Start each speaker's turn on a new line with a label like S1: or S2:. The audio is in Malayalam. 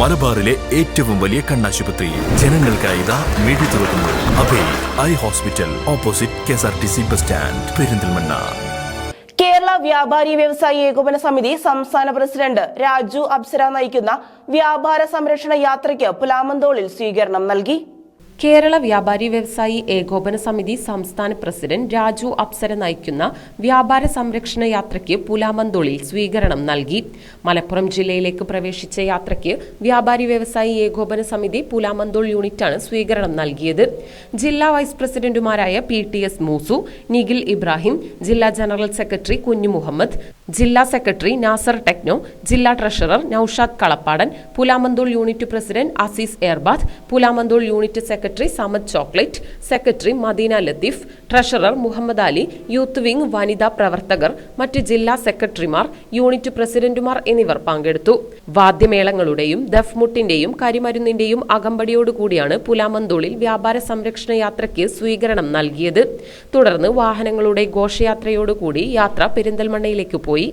S1: മലബാറിലെ ഏറ്റവും വലിയ കണ്ണാശുപത്രി. ജനങ്ങൾക്കായി ഇതാ തുറക്കുന്നു. Abhay eye hospital opposite K S R T C bus stand Perinthalmanna.
S2: Kerala വ്യാപാരി വ്യവസായി ഏകോപന സമിതി സംസ്ഥാന പ്രസിഡന്റ് രാജു അപ്സര നയിക്കുന്ന വ്യാപാര സംരക്ഷണ യാത്രയ്ക്ക് പുലാമന്തോളിൽ സ്വീകരണം നൽകി.
S3: കേരള വ്യാപാരി വ്യവസായി ഏകോപന സമിതി സംസ്ഥാന പ്രസിഡന്റ് രാജു അപ്സര നയിക്കുന്ന വ്യാപാര സംരക്ഷണ യാത്രയ്ക്ക് പുലാമന്തോളിൽ സ്വീകരണം നൽകി. മലപ്പുറം ജില്ലയിലേക്ക് പ്രവേശിച്ച യാത്രയ്ക്ക് വ്യാപാരി വ്യവസായി ഏകോപന സമിതി പുലാമന്തോൾ യൂണിറ്റാണ് സ്വീകരണം നൽകിയത്. ജില്ലാ വൈസ് പ്രസിഡന്റുമാരായ P T S Moosu Nikhil Ibrahim ജില്ലാ ജനറൽ സെക്രട്ടറി കുഞ്ഞു മുഹമ്മദ് ജില്ലാ സെക്രട്ടറി നാസർ ടെക്നോ ജില്ലാ treasurer Noushad Kalappadan Pulamanthole unit president Azeez എർബാദ് Pulamanthole unit secretary Samad chocolate secretary Madeena Latheef treasurer Muhammad Ali youth wing വനിതാ പ്രവർത്തകർ മറ്റ് ജില്ലാ സെക്രട്ടറിമാർ യൂണിറ്റ് പ്രസിഡന്റുമാർ എന്നിവർ പങ്കെടുത്തു. വാദ്യമേളങ്ങളുടെയും ദഫ്മുട്ടിന്റെയും കരിമരുന്നിന്റെയും അകമ്പടിയോടുകൂടിയാണ് പുലാമന്തോളിൽ വ്യാപാര സംരക്ഷണ യാത്രയ്ക്ക് സ്വീകരണം നൽകിയത്. തുടർന്ന് വാഹനങ്ങളുടെ ഘോഷയാത്രയോടുകൂടി യാത്ര പെരിന്തൽമണ്ണയിലേക്ക് പോയി.